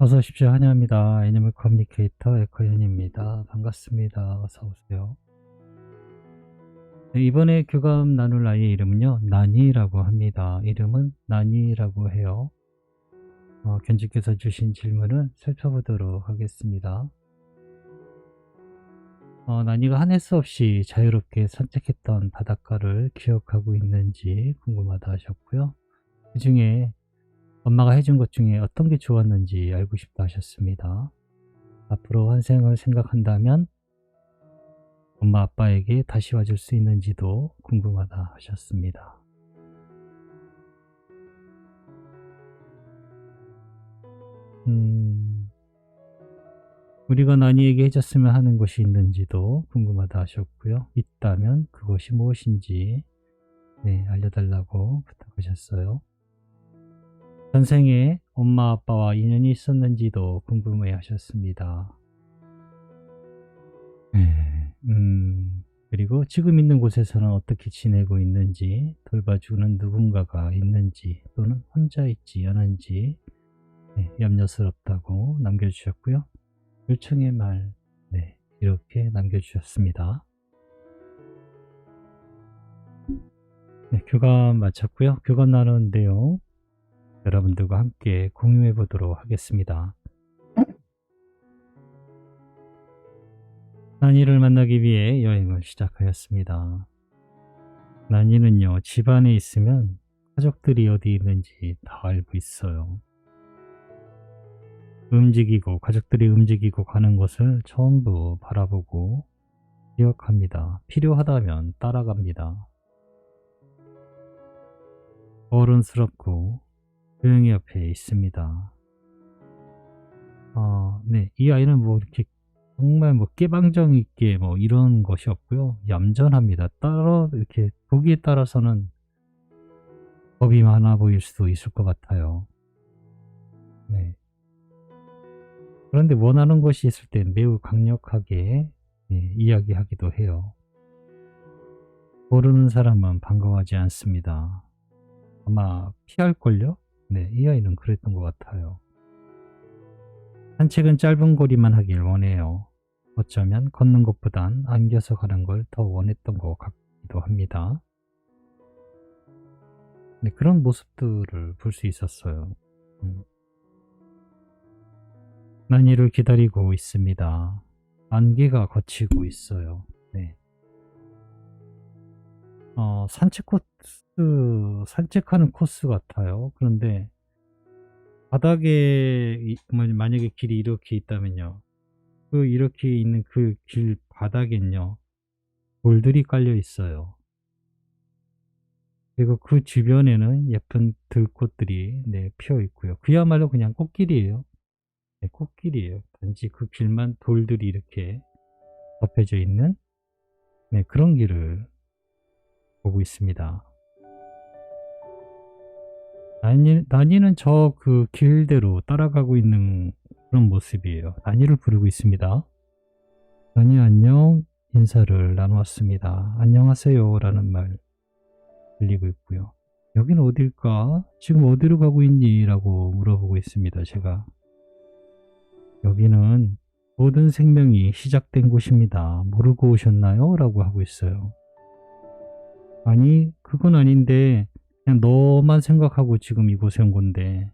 어서 오십시오. 환영합니다. 애니멀 커뮤니케이터 에커현입니다. 반갑습니다. 어서 오세요. 네, 이번에 교감 나눌 아이의 이름은요. 나니라고 합니다. 이름은 나니라고 해요. 어, 견주께서 주신 질문을 살펴보도록 하겠습니다. 어, 나니가 한 횟수 없이 자유롭게 산책했던 바닷가를 기억하고 있는지 궁금하다 하셨고요. 그 중에 엄마가 해준 것 중에 어떤 게 좋았는지 알고 싶다 하셨습니다. 앞으로 환생을 생각한다면 엄마 아빠에게 다시 와줄 수 있는지도 궁금하다 하셨습니다. 음, 우리가 나니에게 해줬으면 하는 것이 있는지도 궁금하다 하셨고요. 있다면 그것이 무엇인지 네, 알려달라고 부탁하셨어요. 전생에 엄마 아빠와 인연이 있었는지도 궁금해 하셨습니다. 네, 음, 그리고 지금 있는 곳에서는 어떻게 지내고 있는지, 돌봐주는 누군가가 있는지, 또는 혼자 있지 않은지, 네, 염려스럽다고 남겨주셨고요. 요청의 말, 네, 이렇게 남겨주셨습니다. 네, 교감 마쳤고요. 교감 나눈 내용 여러분들과 함께 공유해 보도록 하겠습니다. 난이를 만나기 위해 여행을 시작하였습니다. 난이는요, 집 안에 있으면 가족들이 어디 있는지 다 알고 있어요. 움직이고, 가족들이 움직이고 가는 것을 전부 바라보고 기억합니다. 필요하다면 따라갑니다. 어른스럽고 조용히 옆에 있습니다. 어, 네, 이 아이는 뭐 이렇게 정말 뭐 깨방정 있게 뭐 이런 것이 없고요. 얌전합니다. 따라 이렇게 보기에 따라서는 겁이 많아 보일 수도 있을 것 같아요. 네. 그런데 원하는 것이 있을 때 매우 강력하게 예, 이야기하기도 해요. 모르는 사람은 반가워하지 않습니다. 아마 피할걸요? 네, 이 아이는 그랬던 것 같아요. 산책은 짧은 거리만 하길 원해요. 어쩌면 걷는 것보단 안겨서 가는 걸 더 원했던 것 같기도 합니다. 네, 그런 모습들을 볼 수 있었어요. 음. 난 이를 기다리고 있습니다. 안개가 거치고 있어요. 네. 어, 산책 코스, 산책하는 코스 같아요. 그런데 바닥에 이- 뭐 만약에 길이 이렇게 있다면요. 그 이렇게 있는 그 길 바닥엔요. 돌들이 깔려 있어요. 그리고 그 주변에는 예쁜 들꽃들이 네, 피어 있고요. 그야말로 그냥 꽃길이에요. 네, 꽃길이에요. 단지 그 길만 돌들이 이렇게 덮여져 있는 네, 그런 길을 보고 있습니다. 나니, 나니는 저 그 길대로 따라가고 있는 그런 모습이에요. 나니를 부르고 있습니다. 나니 안녕 인사를 나누었습니다. 안녕하세요 라는 말 들리고 있고요. 여기는 어딜까? 지금 어디로 가고 있니? 라고 물어보고 있습니다. 제가 여기는 모든 생명이 시작된 곳입니다. 모르고 오셨나요? 라고 하고 있어요. 아니 그건 아닌데 그냥 너만 생각하고 지금 이곳에 온 건데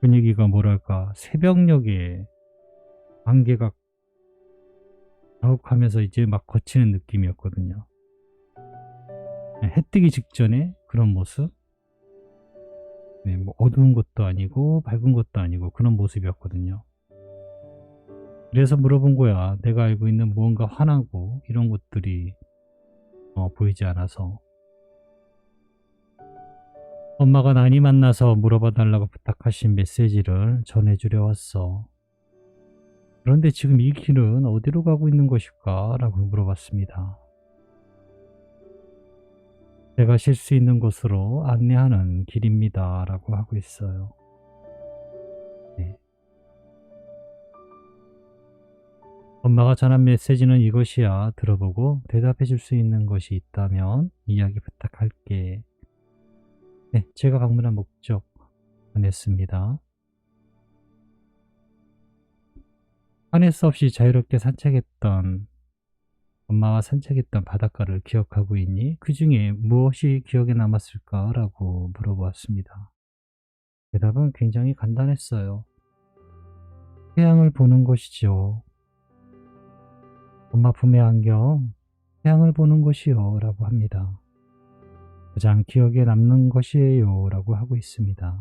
분위기가 뭐랄까 새벽녘에 안개가 자욱하면서 이제 막 거치는 느낌이었거든요. 해 뜨기 직전에 그런 모습 네, 뭐 어두운 것도 아니고 밝은 것도 아니고 그런 모습이었거든요. 그래서 물어본 거야. 내가 알고 있는 무언가 환하고 이런 것들이 어, 보이지 않아서 엄마가 난이 만나서 물어봐 달라고 부탁하신 메시지를 전해주려 왔어. 그런데 지금 이 길은 어디로 가고 있는 것일까? 라고 물어봤습니다. 제가 쉴 수 있는 곳으로 안내하는 길입니다. 라고 하고 있어요. 네. 엄마가 전한 메시지는 이것이야. 들어보고 대답해 줄 수 있는 것이 있다면 이야기 부탁할게. 네, 제가 방문한 목적 전했습니다. 하늘 수 없이 자유롭게 산책했던 엄마와 산책했던 바닷가를 기억하고 있니? 그 중에 무엇이 기억에 남았을까? 라고 물어보았습니다. 대답은 굉장히 간단했어요. 태양을 보는 것이죠. 엄마 품에 안겨 태양을 보는 것이요. 라고 합니다. 가장 기억에 남는 것이에요. 라고 하고 있습니다.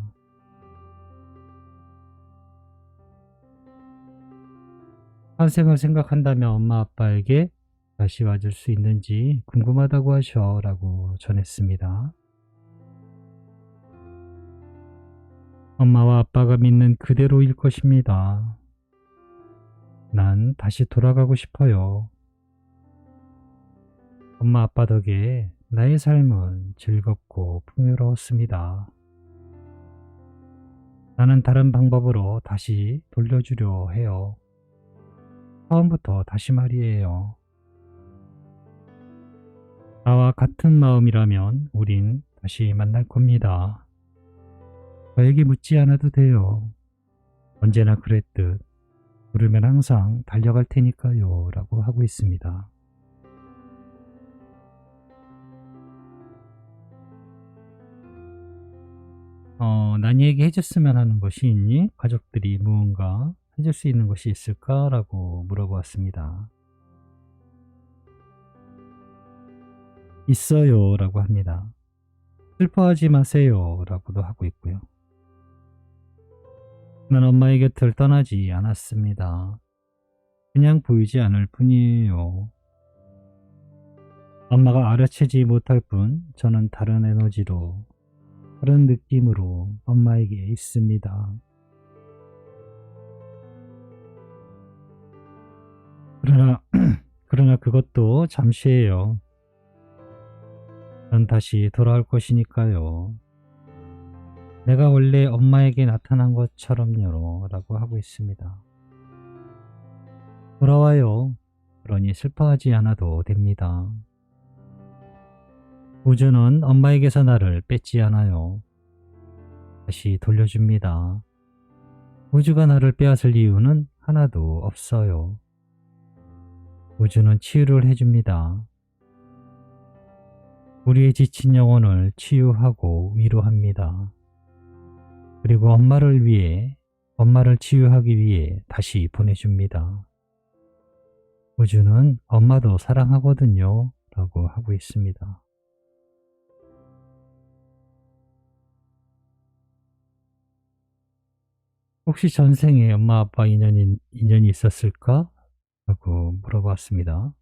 환생을 생각한다면 엄마 아빠에게 다시 와줄 수 있는지 궁금하다고 하셔 라고 전했습니다. 엄마와 아빠가 믿는 그대로일 것입니다. 난 다시 돌아가고 싶어요. 엄마 아빠 덕에 나의 삶은 즐겁고 풍요로웠습니다. 나는 다른 방법으로 다시 돌려주려 해요. 처음부터 다시 말이에요. 나와 같은 마음이라면 우린 다시 만날 겁니다. 저에게 묻지 않아도 돼요. 언제나 그랬듯 부르면 항상 달려갈 테니까요. 라고 하고 있습니다. 어, 난이에게 해줬으면 하는 것이 있니? 가족들이 무언가 해줄 수 있는 것이 있을까? 라고 물어보았습니다. 있어요. 라고 합니다. 슬퍼하지 마세요. 라고도 하고 있고요. 난 엄마의 곁을 떠나지 않았습니다. 그냥 보이지 않을 뿐이에요. 엄마가 알아채지 못할 뿐 저는 다른 에너지로 다른 느낌으로 엄마에게 있습니다. 그러나 그러나 그것도 잠시예요. 전 다시 돌아올 것이니까요. 내가 원래 엄마에게 나타난 것처럼요. 라고 하고 있습니다. 돌아와요. 그러니 슬퍼하지 않아도 됩니다. 우주는 엄마에게서 나를 뺏지 않아요. 다시 돌려줍니다. 우주가 나를 빼앗을 이유는 하나도 없어요. 우주는 치유를 해줍니다. 우리의 지친 영혼을 치유하고 위로합니다. 그리고 엄마를 위해, 엄마를 치유하기 위해 다시 보내줍니다. 우주는 엄마도 사랑하거든요. 라고 하고 있습니다. 혹시 전생에 엄마 아빠 인연이, 인연이 있었을까? 라고 물어봤습니다.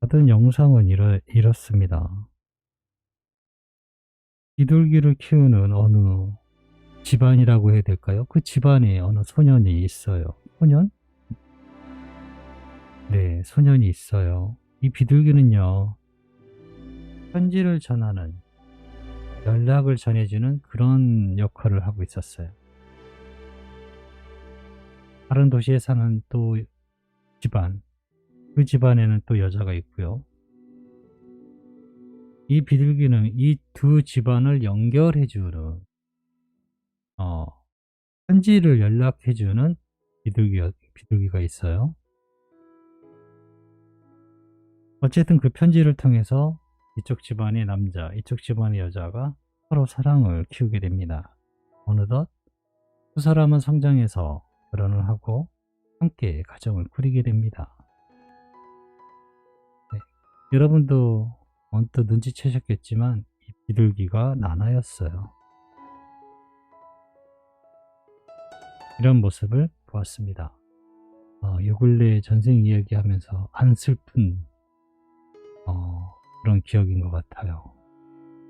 받은 영상은 이러, 이렇습니다. 비둘기를 키우는 어느 집안이라고 해야 될까요? 그 집안에 어느 소년이 있어요. 소년? 네, 소년이 있어요. 이 비둘기는요, 편지를 전하는, 연락을 전해주는 그런 역할을 하고 있었어요. 다른 도시에 사는 또 집안, 그 집안에는 또 여자가 있고요. 이 비둘기는 이 두 집안을 연결해주는, 어, 편지를 연락해주는 비둘기가, 비둘기가 있어요. 어쨌든 그 편지를 통해서 이쪽 집안의 남자, 이쪽 집안의 여자가 서로 사랑을 키우게 됩니다. 어느덧 두 사람은 성장해서 결혼을 하고 함께 가정을 꾸리게 됩니다. 네. 여러분도 언뜻 눈치채셨겠지만 이 비둘기가 나나였어요. 이런 모습을 보았습니다. 어, 요 근래 전생 이야기하면서 안 슬픈 어, 그런 기억인 것 같아요.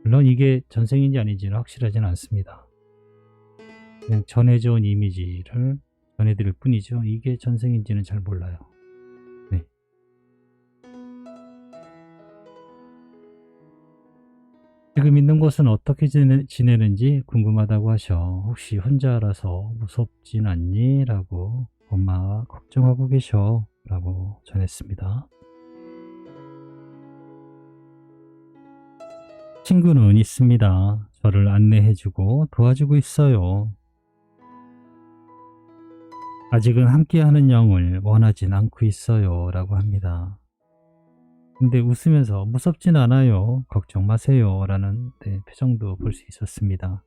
물론 이게 전생인지 아닌지는 확실하지는 않습니다. 그냥 전해져 온 이미지를 전해드릴 뿐이죠. 이게 전생인지는 잘 몰라요. 네. 지금 있는 곳은 어떻게 지내, 지내 는지 궁금하다고 하셔. 혹시 혼자라서 무섭진 않니? 라고 엄마가 걱정하고 계셔. 라고 전했습니다. 친구는 있습니다. 저를 안내해주고 도와주고 있어요. 아직은 함께하는 영을 원하진 않고 있어요. 라고 합니다. 근데 웃으면서 무섭진 않아요. 걱정 마세요. 라는 네, 표정도 볼 수 있었습니다.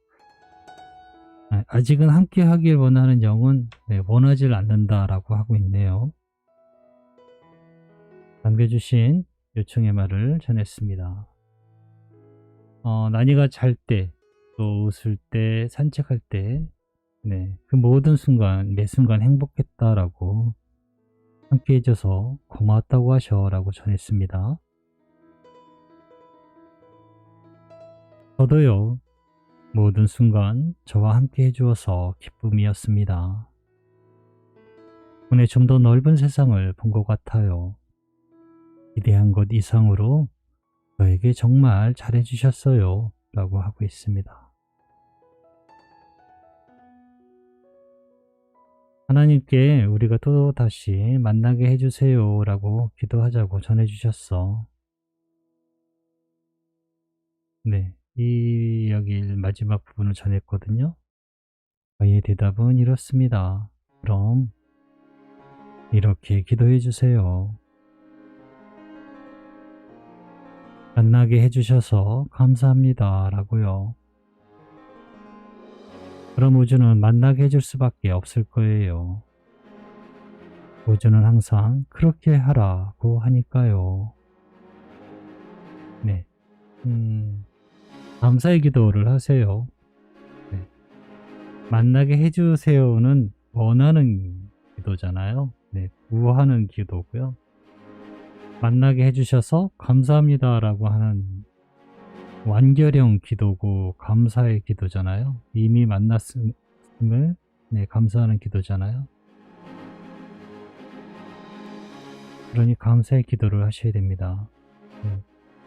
아, 아직은 함께 하길 원하는 영은 네, 원하질 않는다 라고 하고 있네요. 남겨주신 요청의 말을 전했습니다. 어, 난이가 잘 때, 또 웃을 때, 산책할 때, 네, 그 모든 순간, 매 순간 행복했다라고 함께 해줘서 고마웠다고 하셔 라고 전했습니다. 저도요, 모든 순간 저와 함께 해주어서 기쁨이었습니다. 오늘 좀더 넓은 세상을 본 것 같아요. 기대한 것 이상으로 저에게 정말 잘해주셨어요. 라고 하고 있습니다. 하나님께 우리가 또 다시 만나게 해주세요. 라고 기도하자고 전해주셨어. 네. 이 이야기 마지막 부분을 전했거든요. 저희의 대답은 이렇습니다. 그럼 이렇게 기도해 주세요. 만나게 해주셔서 감사합니다. 라고요. 그럼 우주는 만나게 해줄 수밖에 없을 거예요. 우주는 항상 그렇게 하라고 하니까요. 네. 음, 감사의 기도를 하세요. 네. 만나게 해주세요는 원하는 기도잖아요. 네. 구하는 기도고요. 만나게 해주셔서 감사합니다라고 하는 완결형 기도고 감사의 기도잖아요. 이미 만났음을 네, 감사하는 기도잖아요. 그러니 감사의 기도를 하셔야 됩니다. 네.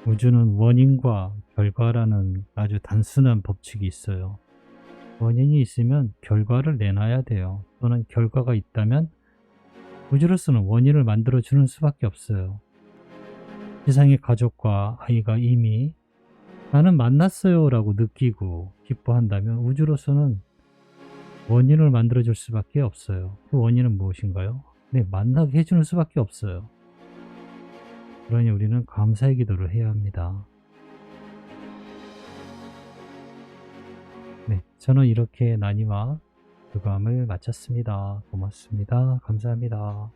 우주는 원인과 결과라는 아주 단순한 법칙이 있어요. 원인이 있으면 결과를 내놔야 돼요. 또는 결과가 있다면 우주로서는 원인을 만들어주는 수밖에 없어요. 세상의 가족과 아이가 이미 나는 만났어요 라고 느끼고 기뻐한다면 우주로서는 원인을 만들어줄 수밖에 없어요. 그 원인은 무엇인가요? 네, 만나게 해주는 수밖에 없어요. 그러니 우리는 감사의 기도를 해야 합니다. 네, 저는 이렇게 난이와 교감을 마쳤습니다. 고맙습니다. 감사합니다.